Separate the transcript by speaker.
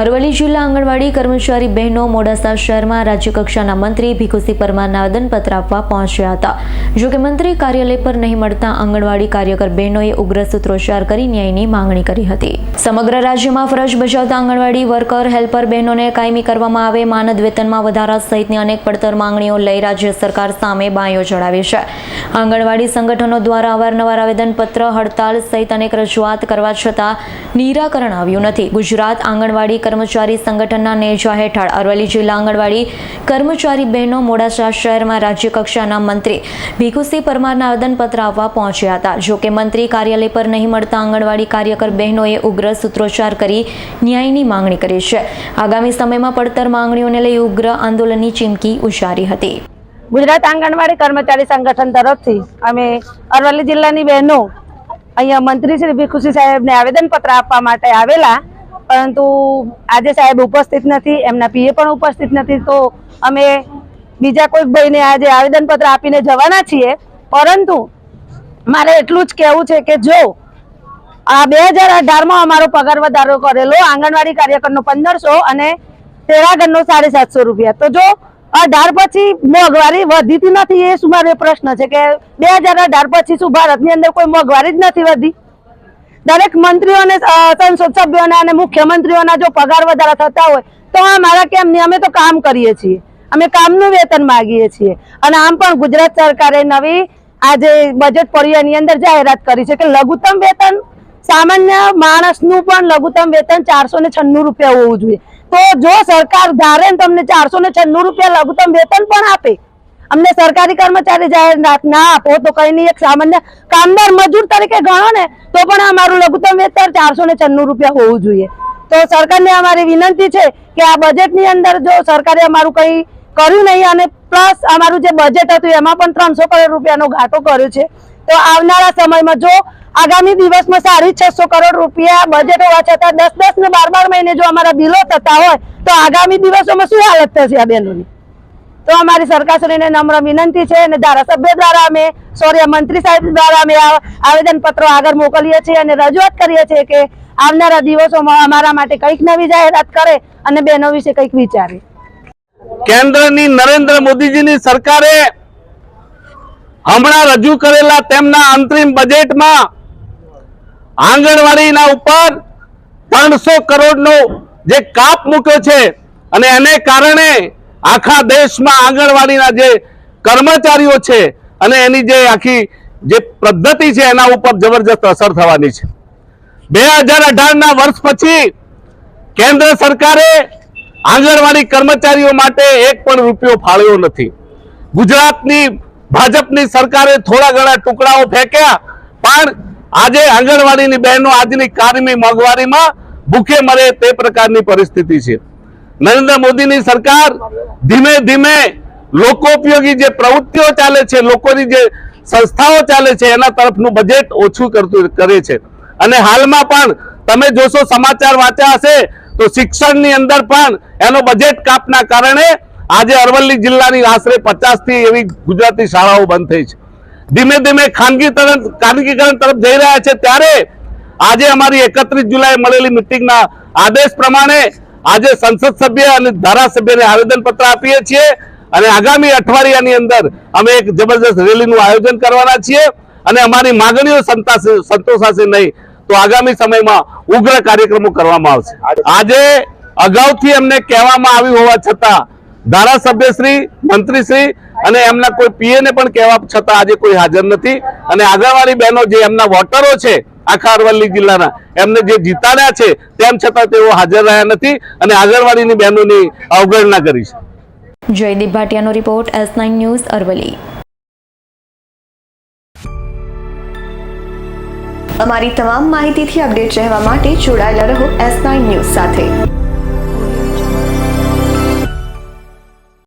Speaker 1: અરવલ્લી જિલ્લા આંગણવાડી કર્મચારી બહેનો મોડાસા શહેરમાં રાજ્યકક્ષાના મંત્રી ભીખુસિંહ પરમારના આવેદનપત્ર આપવા પહોંચ્યા હતા. જો કે મંત્રી કાર્યાલય પર નહીં મળતા આંગણવાડી કાર્યકર બહેનોએ ઉગ્ર સૂત્રોચ્ચાર કરી ન્યાયની માંગણી કરી હતી. સમગ્ર રાજ્યમાં ફરજ બજાવતા આંગણવાડી વર્કર, હેલ્પર બહેનોને કાયમી કરવામાં આવે, માનદ વેતનમાં વધારા સહિતની અનેક પડતર માંગણીઓ લઈ રાજ્ય સરકાર સામે બાંયો ચડાવી છે. આંગણવાડી સંગઠનો દ્વારા અવારનવાર આવેદનપત્ર હડતાલ સહિત અનેક રજૂઆત કરવા છતાં નિરાકરણ આવ્યું નથી. ગુજરાત આંગણવાડી કર્મચારી સંગઠનના નેજા હેઠળ અરવલ્લી જિલ્લા આંગણવાડી કર્મચારી બહેનો મોડાસા શહેરમાં રાજ્યકક્ષાના મંત્રી ભીખુસિંહ પરમારના આવેદનપત્ર આપવા પહોંચ્યા હતા. જોકે મંત્રી કાર્યાલય પર નહીં મળતા આંગણવાડી કાર્યકર બહેનોએ ઉગ્ર સૂત્રોચ્ચાર કરી ન્યાયની માંગણી કરી છે. આગામી સમયમાં પડતર માંગણીઓને લઈ ઉગ્ર આંદોલનની ચીમકી ઉચ્ચારી હતી.
Speaker 2: ગુજરાત આંગણવાડી કર્મચારી સંગઠન તરફથી અમે અરવલ્લી જિલ્લાની બહેનો અહીંયા મંત્રી શ્રી ભીખુસિંહ સાહેબને આવેદનપત્ર આપવા માટે આવેલા પરંતુ આજે સાહેબ ઉપસ્થિત નથી, એમના પીએ પણ ઉપસ્થિત નથી, તો અમે બીજા કોઈક ભાઈને આજે આવેદનપત્ર આપીને જવાના છીએ. પરંતુ મારે એટલું જ કહેવું છે કે જો આ બે હજાર અઢારમાં અમારો પગાર વધારો કરેલો, આંગણવાડી કાર્યકરનો પંદરસો અને તેરાગરનો સાડી સાતસો રૂપિયા. તો જો અઢાર પછી મોંઘવારી વધીતી નથી એ શું મારો પ્રશ્ન છે કે બે હજાર અઢાર પછી શું ભારતની અંદર કોઈ મોંઘવારી જ નથી વધી? દરેક મંત્રીઓને અને સંસદ સભ્યોના અને મુખ્યમંત્રીઓના જો પગાર વધારા થતા હોય, તો અમારા કેમ નહીં? અમે તો કામ કરીએ છીએ. અમે કામનું વેતન માગીએ છીએ. અને આમ પણ ગુજરાત સરકારે નવી આજે બજેટ પડ્યું અંદર જાહેરાત કરી છે કે લઘુત્તમ વેતન, સામાન્ય માણસનું પણ લઘુત્તમ વેતન ચારસો ને છન્નું રૂપિયા હોવું જોઈએ. તો જો સરકાર ધારે તમને ચારસો ને છન્નું રૂપિયા લઘુત્તમ વેતન પણ આપે અમને સરકારી કર્મચારી જાહેરાત ના આપો, તો કઈ એક સામાન્ય કામદાર મજૂર તરીકે ગણો ને, તો પણ અમારું લઘુત્તમ વેતન ચારસો ને છન્નું રૂપિયા હોવું જોઈએ. તો સરકારને અમારી વિનંતી છે કે આ બજેટની અંદર જો સરકારે અમારું કંઈ કર્યું નહીં, અને પ્લસ અમારું જે બજેટ હતું, એમાં પણ ત્રણસો કરોડ રૂપિયાનો ઘાટો કર્યો છે. તો આવનારા સમયમાં જો આગામી દિવસમાં સાડી છસો કરોડ રૂપિયા બજેટ હોવા છતાં દસ દસ ને બાર બાર મહિને જો અમારા બિલો થતા હોય, તો આગામી દિવસોમાં શું હાલત થશે આ બહેનોની? તો અમારી સરકારશ્રીને નમ્ર વિનંતી છે અને ધારાસભ્ય દ્વારા અમે સૌર્ય મંત્રી સાહેબ દ્વારા અમે આવેદનપત્રો આગળ મોકલીએ છીએ અને રજૂઆત કરીએ છીએ કે આવનારા દિવસોમાં અમારા માટે કંઈક નવી જાહેરાત કરે અને બહેનો વિશે કંઈક વિચારે.
Speaker 3: કેન્દ્રની નરેન્દ્ર મોદીજીની સરકારે હમણાં રજૂ કરેલા તેમના અંતરિમ બજેટમાં આંગણવાડીના ઉપર ત્રણસો કરોડનો જે કાપ મૂક્યો છે અને એને કારણે આખા દેશમાં આંગણવાડીના જે કર્મચારીઓ છે અને એની જે આખી જે પદ્ધતિ છે એના ઉપર જબરજસ્ત અસર થવાની છે. બે હજાર અઢારના વર્ષ પછી કેન્દ્ર સરકારે આંગણવાડી કર્મચારીઓ માટે એક પણ રૂપિયો ફાળવ્યો નથી. ગુજરાતની, ભાજપની સરકારે થોડા ઘણા ટુકડાઓ ફેંક્યા, પણ આજે આંગણવાડીની બહેનો આજની કારમી મોંઘવારીમાં ભૂખે મરે તે પ્રકારની પરિસ્થિતિ છે. નરેન્દ્ર મોદીની સરકાર ધીમે ધીમે લોકો ઉપયોગી જે પ્રવૃત્તિઓ ચાલે છે, લોકોની જે સંસ્થાઓ ચાલે છે, એના તરફનું બજેટ ઓછું કરતું કરે છે. અને હાલમાં પણ તમે જોશો સમાચાર વાંચ્યા હશે, તો શિક્ષણની અંદર પણ એનો બજેટ કાપના કારણે આજે અરવલ્લી જિલ્લાની આશરે પચાસથી એવી ગુજરાતી શાળાઓ બંધ થઈ છે. ધીમે ધીમે ખાનગી તરફ ખાનગીકરણ તરફ જઈ રહ્યા છે, ત્યારે આજે અમારી એકત્રીસ જુલાઈ મળેલી મિટિંગના આદેશ પ્રમાણે આજે સંસદ સભ્ય અને ધારાસભ્યને આવેદનપત્ર આપીએ છીએ અને આગામી અઠવાડિયાની અંદર અમે એક જબરજસ્ત રેલીનું આયોજન કરવાના છીએ અને અમારી માગણીઓ સંતોષાશે નહીં તો આગામી સમયમાં ઉગ્ર કાર્યક્રમો કરવામાં આવશે. આજે અગાઉથી અમને કહેવામાં આવ્યું હોવા છતાં ધારાસભ્યશ્રી, મંત્રીશ્રી અને એમના કોઈ પીએને પણ કહેવા છતાં આજે કોઈ હાજર નથી. અને આગળવાળી બહેનો જે એમના વોટરો છે આખા અરવલ્લી જિલ્લાના. એમને જે જીતાડ્યા છે, તેમ છતાં તેઓ હાજર રહ્યા નથી અને આંગણવાડીની બહેનોની અવગણના કરી છે.
Speaker 1: Jaydeep ભાટિયાનો report S nine news Aravalli. અમારી તમામ માહિતીથી અપડેટ રહેવા માટે જોડાયેલા રહો એસ નાઇન ન્યૂઝ સાથે.